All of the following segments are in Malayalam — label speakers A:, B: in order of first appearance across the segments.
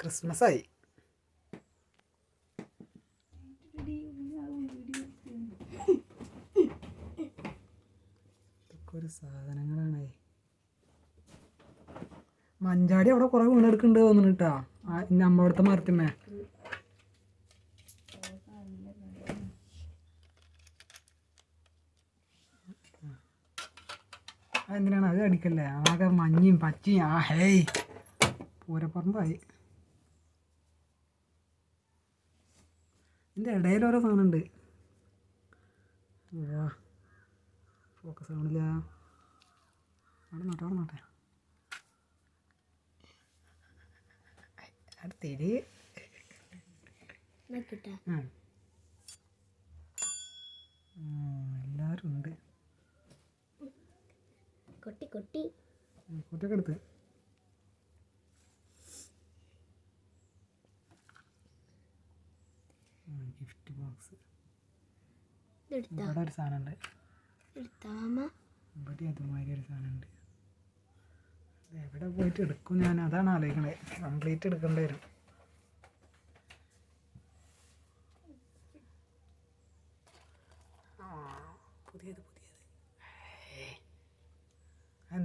A: ക്രിസ്മസ് ആയി ഒരു സാധനങ്ങളാണ്. മഞ്ചാടി അവിടെ കുറെ വീണെടുക്കുന്നുണ്ട് തോന്നുന്നു കേട്ടാ നമ്മളവിടുത്തെ മരത്തിന്മേ. അതെന്തിനാണ് അത് അടിക്കല്ലേ ആകെ മഞ്ഞയും പച്ചയും ആ ഹേയ്. പൂരപ്പറമ്പായി ഇതിന്റെ ഇടയിൽ ഓരോ സാധനമുണ്ട്. ഫോക്കസ് ആവണില്ല. അവിടെ നോട്ടെ അവിടെ നോട്ടെ അടുത്തേര് എല്ലാവരും ഉണ്ട്.
B: കൊട്ടി കൊട്ടി.
A: കുട്ടിയൊക്കെ എടുത്ത്. ഗിഫ്റ്റ് ബോക്സ് ഇവിടെ ഒരു സാധനമുണ്ട്. ഇവിടെ അതുമാതിരി ഒരു സാധനമുണ്ട്. എവിടെ പോയിട്ട് എടുക്കും ഞാൻ? അതാണ് ആലോചിക്കണത് കംപ്ലീറ്റ് എടുക്കേണ്ടി വരും. പുതിയത്.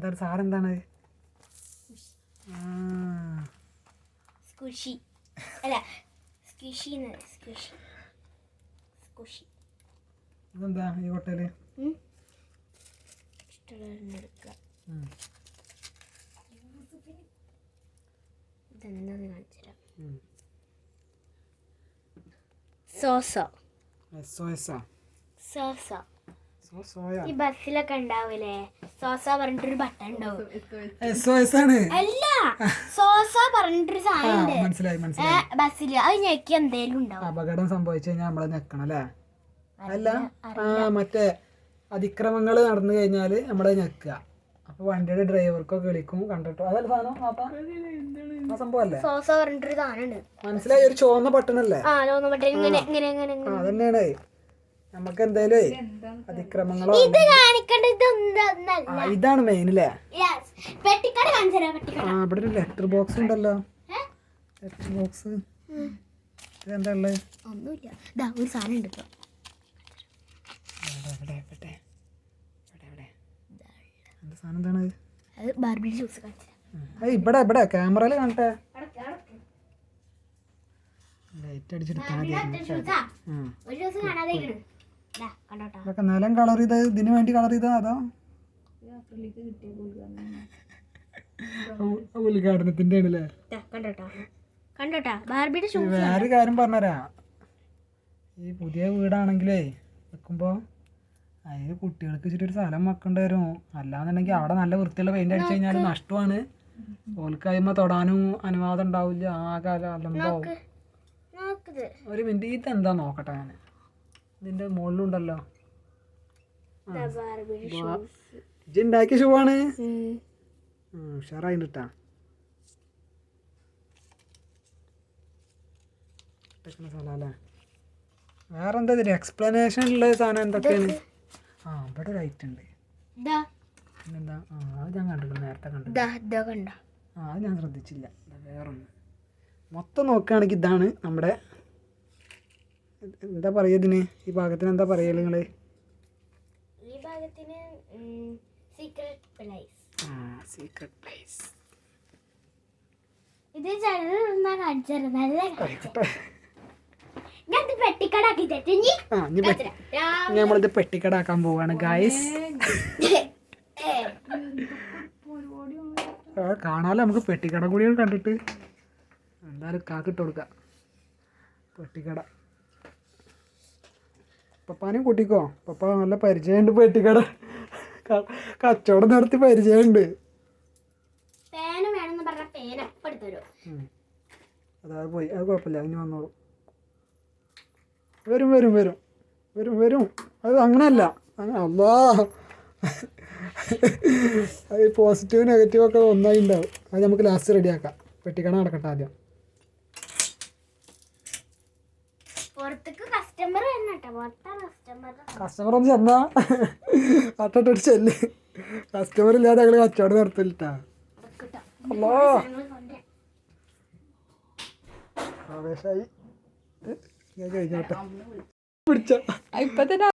A: എന്താണ്? സാർ എന്താണ് ആ.
B: സ്കുഷി. അല്ല സ്കുഷി സ്കുഷി. സ്കുഷി.
A: ഇതെന്താ ഈ
B: എടുക്കുക. ഇതെന്താന്ന് കാണിച്ചു തരാം സോസോ. സോസോ.
A: സോ സോയ
B: ഈ ബസ്സിലൊക്കെ ഉണ്ടാവൂലേ? സോസ പറഞ്ഞിട്ടൊരു ബട്ടൺ ഉണ്ടാവും. അല്ല സോസ പറഞ്ഞിട്ടൊരു സാധനം ഉണ്ട്.
A: മനസ്സിലായി മനസ്സിലായി.
B: ബസ്സിൽ. അത് ഞെക്കി എന്തേലും ഉണ്ടാവും.
A: അപകടം സംഭവിച്ചു കഴിഞ്ഞാൽ നമ്മളെ ഞെക്കണം അല്ലേ? അല്ല ആ മറ്റേ അതിക്രമങ്ങൾ നടന്നു കഴിഞ്ഞാൽ നമ്മളെ ഞെക്കുക. അപ്പൊ വണ്ടിയുടെ ഡ്രൈവർക്കൊക്കെ വിളിക്കും കണ്ടിട്ടു. അതല്ല സാധനം ആ സംഭവമല്ലേ?
B: സോസ പറഞ്ഞിട്ടൊരു സാധനം ഉണ്ട്.
A: മനസ്സിലായി ഒരു ചുവന്ന
B: ബട്ടൺ. ഇങ്ങനെ ഇങ്ങനെ ഇങ്ങനെ.
A: ആ അതന്നെയാണ്. നമുക്ക് എന്തായാലും അതിക്രമങ്ങളോ
B: ഇത് കാണിക്കേണ്ട ഇത്
A: ഇതാണ് മെയിൻ അല്ലേ ആ ഇവിടെ ഒരു ലെറ്റർ ബോക്സ് ഉണ്ടല്ലോ? ലെറ്റർ ബോക്സ് ഇതെന്താ ഉള്ളത്
B: ഒന്നുമില്ല. ഇതാ ഒരു സാധനം ഉണ്ട് ഇപ്പൊ.
A: സാധനം എന്താണ്? ഇവിടെ ഇവിടെ ക്യാമറയിൽ കാണട്ടെ. ലൈറ്റ് അടിച്ചെടുത്താൽ ഇതൊക്കെ നിലം കളർ ചെയ്ത് ഇതിന് വേണ്ടി കളർ ചെയ്താ അതോ? ഉദ്ഘാടനത്തിന്റെ ആണല്ലേ?
B: ദാ, കണ്ടോട്ടാ. കണ്ടോട്ടാ. ബാർബിയുടെ ഷൂ
A: വേറെ കാര്യം പറഞ്ഞുതരാ. ഈ പുതിയ വീടാണെങ്കിലേ വെക്കുമ്പോ അതിന് കുട്ടികൾക്ക് ഇച്ചിരി ഒരു സ്ഥലം വെക്കേണ്ടി വരും. അല്ലാന്നുണ്ടെങ്കിൽ അവിടെ നല്ല വൃത്തിയുള്ള പെയിന്റ് അടിച്ചു കഴിഞ്ഞാൽ നഷ്ടമാണ്. ഓൽക്ക് കഴിയുമ്പോൾ തൊടാനും അനുവാദം ഉണ്ടാവില്ല. ആകെ അലമ്പാവും ഒരു മിനിറ്റ് ഇത് നോക്കട്ടെ ഞാൻ ഇതിന്റെ മുകളിലുണ്ടല്ലോ
B: ബാർബിയുടെ ഷൂ
A: ആണ്? ഉഷാറായിട്ടാ സ്ഥലല്ലേ വേറെ എന്താ ഇതിൽ എക്സ്പ്ലനേഷൻ ഉള്ള സാധനം എന്തൊക്കെയാണ്? ആ ഇവിടെ ഒരു ഐറ്റം ഉണ്ട്.
B: ദാ
A: പിന്നെന്താ? ആ അത് ഞാൻ കണ്ടിട്ടുണ്ട് നേരത്തെ കണ്ടു? ആ അത് ഞാൻ ശ്രദ്ധിച്ചില്ല. വേറൊന്ന്. മൊത്തം നോക്കുകയാണെങ്കിൽ ഇതാണ് നമ്മുടെ എന്താ പറയുക ഇതിന്? ഈ ഭാഗത്തിന് എന്താ പറയുക നിങ്ങൾ
B: ഈ ഭാഗത്തിന് സീക്രട്ട് പ്ലേസ്
A: ആ സീക്രട്ട് പ്ലേസ്
B: ഇത് നല്ല
A: നമ്മളിത് പെട്ടിക്കടാക്കാൻ പോവാണ് ഗായ്സ് കാണാലോ നമുക്ക് പെട്ടിക്കട കൂടിയാണ് കണ്ടിട്ട്. എന്തായാലും കാക്കിട്ട് കൊടുക്കാം. പെട്ടിക്കട. പപ്പാനും കൂട്ടിക്കോ. പപ്പ നല്ല പരിചയമുണ്ട് പെട്ടിക്കട. കച്ചവടം നടത്തി പരിചയമുണ്ട്.
B: പേന വേണമെന്ന് പറഞ്ഞ പേന എടുത്തു തരും
A: പോയി. അത് കുഴപ്പമില്ല. ഇനി വന്നോളൂ. വരും വരും വരും. വരും വരും. അത് അങ്ങനെയല്ല. അങ്ങ- അല്ലാ. അത് പോസിറ്റീവ് നെഗറ്റീവ് ഒക്കെ ഒന്നായി ഉണ്ടാവും. അത് നമുക്ക് ലാസ്റ്റ് റെഡിയാക്കാം പെട്ടിക്കണ നടക്കട്ടെ ആദ്യം. കസ്റ്റമർ ഒന്ന് ചെന്നാ. അട്ടിട്ട് ചെല്ല്. കസ്റ്റമർ ഇല്ലാതെ ഞങ്ങൾ കച്ചവടം നടത്തില്ലാ അല്ലോ ആവേശായി. ഞാൻ കഴിഞ്ഞോട്ടെ. പിടിച്ച.
C: ഇപ്പൊ തന്നെ